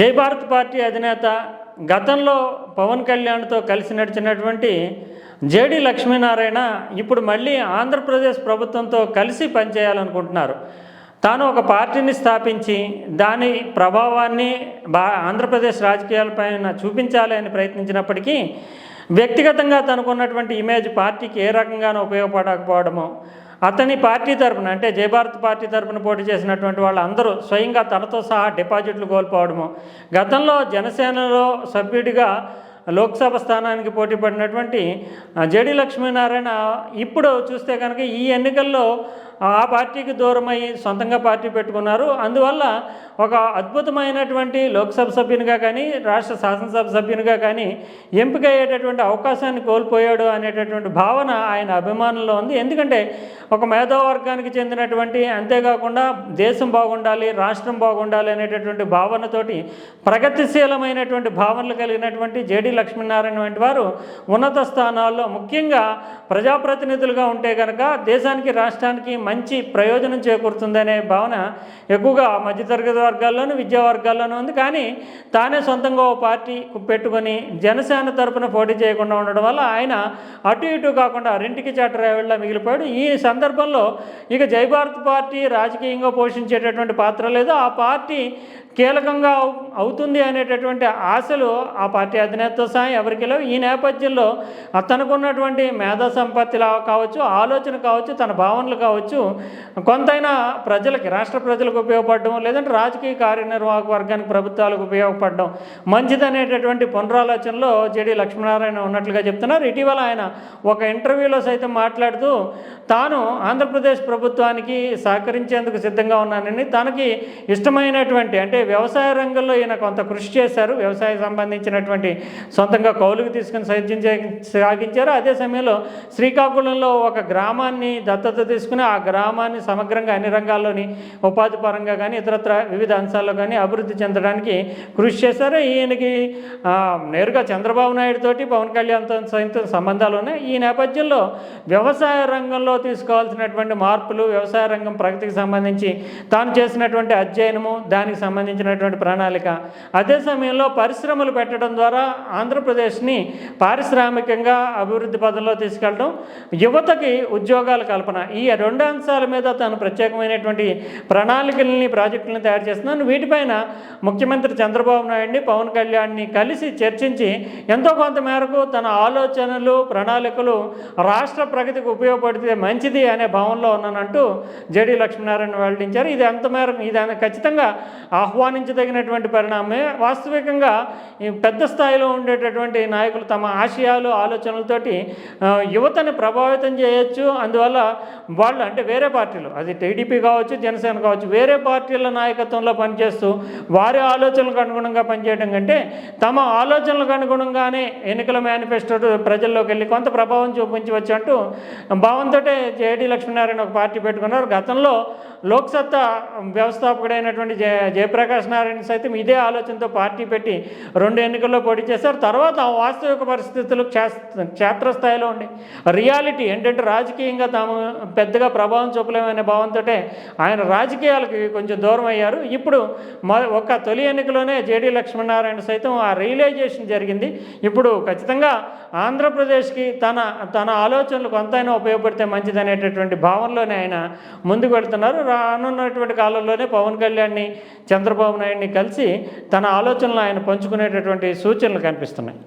జై భారత్ పార్టీ అధినేత గతంలో పవన్ కళ్యాణ్తో కలిసి నడిచినటువంటి జేడి లక్ష్మీనారాయణ ఇప్పుడు మళ్ళీ ఆంధ్రప్రదేశ్ ప్రభుత్వంతో కలిసి పనిచేయాలనుకుంటున్నారు. తాను ఒక పార్టీని స్థాపించి దాని ప్రభావాన్ని బా ఆంధ్రప్రదేశ్ రాజకీయాలపైన చూపించాలి అని ప్రయత్నించినప్పటికీ వ్యక్తిగతంగా తనకున్నటువంటి ఇమేజ్ పార్టీకి ఏ రకంగానూ ఉపయోగపడకపోవడము అతని పార్టీ తరపున అంటే జయభారత్ పార్టీ తరపున పోటీ చేసినటువంటి వాళ్ళందరూ స్వయంగా తనతో సహా డిపాజిట్లు కోల్పోవడము. గతంలో జనసేనలో సభ్యుడిగా లోక్సభ స్థానానికి పోటీ పడినటువంటి జడి లక్ష్మీనారాయణ ఇప్పుడు చూస్తే కనుక ఈ ఎన్నికల్లో ఆ పార్టీకి దూరమై సొంతంగా పార్టీ పెట్టుకున్నారు. అందువల్ల ఒక అద్భుతమైనటువంటి లోక్సభ సభ్యునిగా కానీ రాష్ట్ర శాసనసభ సభ్యునిగా కానీ ఎంపిక అయ్యేటటువంటి అవకాశాన్ని కోల్పోయాడు అనేటటువంటి భావన ఆయన అభిమానుల్లో ఉంది. ఎందుకంటే ఒక మేధావర్గానికి చెందినటువంటి అంతేకాకుండా దేశం బాగుండాలి రాష్ట్రం బాగుండాలి అనేటటువంటి భావనతోటి ప్రగతిశీలమైనటువంటి భావనలు కలిగినటువంటి జేడి లక్ష్మీనారాయణ వంటి వారు ఉన్నత స్థానాల్లో ముఖ్యంగా ప్రజాప్రతినిధులుగా ఉంటే కనుక దేశానికి రాష్ట్రానికి మంచి ప్రయోజనం చేకూరుతుందనే భావన ఎక్కువగా మధ్యతరగతి వర్గాల్లోనూ విద్యా వర్గాల్లోనూ ఉంది. కానీ తానే సొంతంగా ఓ పార్టీ పెట్టుకొని జనసేన తరపున పోటీ చేయకుండా ఉండడం వల్ల ఆయన అటు ఇటు కాకుండా రెంటికి చాటరావిళ్ళ మిగిలిపోయాడు. ఈ సందర్భంలో ఇక జయభారత్ పార్టీ రాజకీయంగా పోషించేటటువంటి పాత్ర లేదు. ఆ పార్టీ కీలకంగా అవుతుంది అనేటటువంటి ఆశలు ఆ పార్టీ అధినేత సహాయం ఎవరికి లేవు. ఈ నేపథ్యంలో తనకున్నటువంటి మేధా సంపత్తిలా కావచ్చు ఆలోచన కావచ్చు తన భావనలు కావచ్చు కొంతైనా ప్రజలకి రాష్ట్ర ప్రజలకు ఉపయోగపడడం లేదంటే రాజకీయ కార్యనిర్వాహక వర్గానికి ప్రభుత్వాలకు ఉపయోగపడడం మంచిదనేటటువంటి పునరాలోచనలో జేడి లక్ష్మీనారాయణ ఉన్నట్లుగా చెప్తున్నారు. ఇటీవల ఆయన ఒక ఇంటర్వ్యూలో సైతం మాట్లాడుతూ తాను ఆంధ్రప్రదేశ్ ప్రభుత్వానికి సహకరించేందుకు సిద్ధంగా ఉన్నానని తనకి ఇష్టమైనటువంటి అంటే వ్యవసాయ రంగంలో ఈయన కొంత కృషి చేశారు. వ్యవసాయ సంబంధించినటువంటి సొంతంగా కౌలుకు తీసుకుని సైద్యం సాగించారు. అదే సమయంలో శ్రీకాకుళంలో ఒక గ్రామాన్ని దత్తత తీసుకుని ఆ గ్రామాన్ని సమగ్రంగా అన్ని రంగాల్లోని ఉపాధి పరంగా కానీ ఇతరత్ర వివిధ అంశాల్లో కానీ అభివృద్ధి చెందడానికి కృషి చేశారు. ఈయనకి నేరుగా చంద్రబాబు నాయుడు తోటి పవన్ కళ్యాణ్తో సైతం సంబంధాలు ఉన్నాయి. ఈ నేపథ్యంలో వ్యవసాయ రంగంలో తీసుకోవాల్సినటువంటి మార్పులు వ్యవసాయ రంగం ప్రగతికి సంబంధించి తాను చేసినటువంటి అధ్యయనము దానికి సంబంధించినటువంటి ప్రణాళిక. అదే సమయంలో పరిశ్రమలు పెట్టడం ద్వారా ఆంధ్రప్రదేశ్ని పారిశ్రామికంగా అభివృద్ధి పదంలో తీసుకెళ్ళడం యువతకి ఉద్యోగాల కల్పన. ఈ రెండు అంశాల మీద తాను ప్రత్యేకమైనటువంటి ప్రణాళికల్ని ప్రాజెక్టులను తయారు చేస్తున్నాను. వీటిపైన ముఖ్యమంత్రి చంద్రబాబు నాయుడిని పవన్ కళ్యాణ్ని కలిసి చర్చించి ఎంతో కొంత మేరకు తన ఆలోచనలు ప్రణాళికలు రాష్ట్ర ప్రగతికి ఉపయోగపడితే మంచిది అనే భావనలో ఉన్నానంటూ జేడి లక్ష్మీనారాయణ వెల్లడించారు. ఇది ఎంత మేరకు ఇది ఖచ్చితంగా ఆహ్వానించదగినటువంటి పరిణామమే. వాస్తవికంగా పెద్ద స్థాయిలో ఉండేటటువంటి నాయకులు తమ ఆశయాలు ఆలోచనలతోటి యువతని ప్రభావితం చేయొచ్చు. అందువల్ల వాళ్ళు అంటే వేరే పార్టీలు. అది టీడీపీ కావచ్చు జనసేన కావచ్చు వేరే పార్టీల నాయకత్వం దేశంలో పనిచేస్తూ వారి ఆలోచనలకు అనుగుణంగా పనిచేయడం కంటే తమ ఆలోచనలకు అనుగుణంగానే ఎన్నికల మేనిఫెస్టో ప్రజల్లోకి వెళ్ళి కొంత ప్రభావం చూపించవచ్చు అంటూ భావంతో జేడి లక్ష్మీనారాయణ ఒక పార్టీ పెట్టుకున్నారు. గతంలో లోక్సత్తా వ్యవస్థాపకుడైనటువంటి జయ జయప్రకాష్ నారాయణ సైతం ఇదే ఆలోచనతో పార్టీ పెట్టి రెండు ఎన్నికల్లో పోటీ చేశారు. తర్వాత ఆ వాస్తవిక పరిస్థితులు క్షేత్రస్థాయిలో ఉండి రియాలిటీ ఏంటంటే రాజకీయంగా తాము పెద్దగా ప్రభావం చూపలేమనే భావంతో ఆయన రాజకీయాలకి కొంచెం దూరం అయ్యారు. ఇప్పుడు ఒక తొలి ఎన్నికలోనే జేడీ లక్ష్మీనారాయణ సైతం ఆ రియలైజేషన్ జరిగింది. ఇప్పుడు ఖచ్చితంగా ఆంధ్రప్రదేశ్కి తన తన ఆలోచనలు కొంతైనా ఉపయోగపడితే మంచిదనేటటువంటి భావనలోనే ఆయన ముందుకు వెళ్తున్నారు. రానున్నటువంటి కాలంలోనే పవన్ కళ్యాణ్ని చంద్రబాబు నాయుడిని కలిసి తన ఆలోచనలు ఆయన పంచుకునేటటువంటి సూచనలు కనిపిస్తున్నాయి.